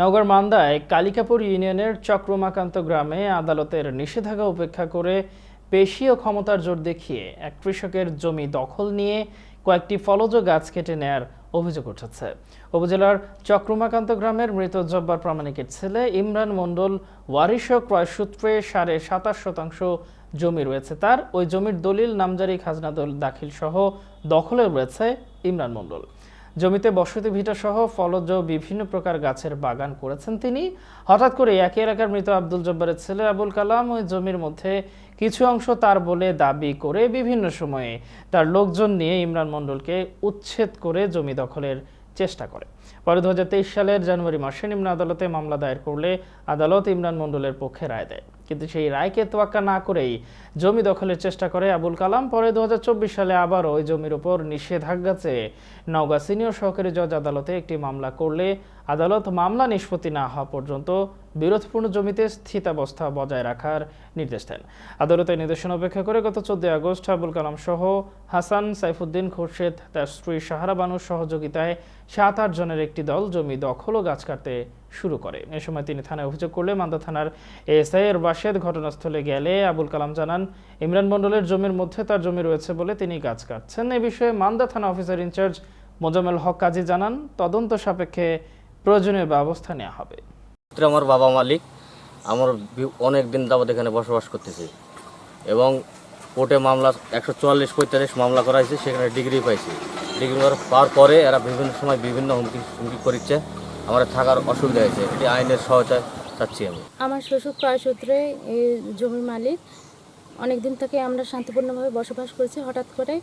নগর মান্দায় কালিকাপুর ইউনিয়নের চক্রমাকান্ত গ্রামে আদালতের নিষেধাজ্ঞা উপেক্ষা করে পেশীয় ক্ষমতার জোর দেখিয়ে এক কৃষকের জমি দখল নিয়ে কয়েকটি ফলজ গাছ কেটে নেয়ার অভিযোগ উঠেছে। উপজেলার চক্রমাকান্ত গ্রামের মৃত জব্বার প্রামাণিকের ছেলে ইমরান মণ্ডল ওয়ারিশ ক্রয় সূত্রে সাড়ে সাতাশ শতাংশ জমি রয়েছে তার। ওই জমির দলিল নামজারি খাজনা দাখিল সহ দখলে রয়েছে ইমরান মণ্ডল। জমিতে বসতি ভিটা সহ ফলজ বিভিন্ন প্রকার গাছের বাগান করেছেন তিনি। হঠাৎ করে একই এলাকার মৃত আব্দুল জব্বারের ছেলে আবুল কালাম ওই জমির মধ্যে কিছু অংশ তার বলে দাবি করে বিভিন্ন সময়ে তার লোকজন নিয়ে ইমরান মণ্ডলকে উচ্ছেদ করে জমি দখলের চেষ্টা করে। পরে দু হাজার তেইশ সালের জানুয়ারি মাসে নিম্ন আদালতে মামলা দায়ের করলে আদালত ইমরান মণ্ডলের পক্ষে রায় দেয়। কিন্তু সেই রায়কে তোয়াক্কা না করেই জমি দখলের চেষ্টা করে আবুল কালাম। পরে দু সালে আবারও ওই জমির উপর নিষেধাজ্ঞা চেয়ে নওগাঁ সিনিয়র সহকারী জজ আদালতে একটি মামলা করলে আদালত মামলা নিষ্পত্তি না হওয়া পর্যন্ত বিরোধপূর্ণ জমিতে স্থিতাবস্থা বজায় রাখার নির্দেশ দেন। আদালতের নির্দেশনা অপেক্ষা করে গত চোদ্দই আগস্ট আবুল কালাম সহ হাসান সাইফুদ্দিন খোরশেদ, তার স্ত্রী সাহারা বানুর সহযোগিতায় সাত আট জনের একটি দল জমি দখল ও গাছ কাটতে শুরু করে। এ সময় তিনি থানায় অভিযোগ করলে মান্দা থানার এসআই এর বাসেদ ঘটনাস্থলে গেলে আবুল কালাম জানান, ইমরান মণ্ডলের জমির মধ্যে তার জমি রয়েছে বলে তিনি গাছ কাটছেন। এ বিষয়ে মান্দা থানা officer in charge Mozammel Haque Kazi জানান, তদন্ত সাপেক্ষে প্রয়োজনীয় ব্যবস্থা নেওয়া হবে। আমার বাবা মালিক, আমার অনেক দিন যাবত এখানে বসবাস করতেছি এবং কোর্টে মামলা, একশো চুয়াল্লিশ পঁয়তাল্লিশ মামলা করা হয়েছে, সেখানে ডিগ্রি পাইছি। ডিগ্রি পাওয়ার পরে এরা বিভিন্ন সময় বিভিন্ন হুমকি হুমকি করছে আমার থাকার অসুবিধা হয়েছে। এটি আইনের সহায়তা চাচ্ছি আমি। আমার শ্বশুর ক্রয় সূত্রে এই জমির মালিক অনেক দিন থেকে আমরা শান্তিপূর্ণভাবে বসবাস করছি। হঠাৎ করে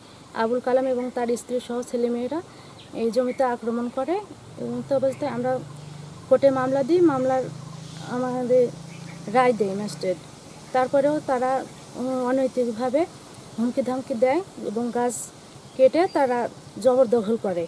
আবুল কালাম এবং তার স্ত্রী সহ ছেলেমেয়েরা এই জমিতে আক্রমণ করে। এবং তো অবস্থায় আমরা কোর্টে মামলা দিই। মামলার আমাদের রায় দেয় ম্যাজিস্ট্রেট। তারপরেও তারা অনৈতিকভাবে হুমকি ধামকি দেয় এবং গাছ কেটে তারা জবরদখল করে।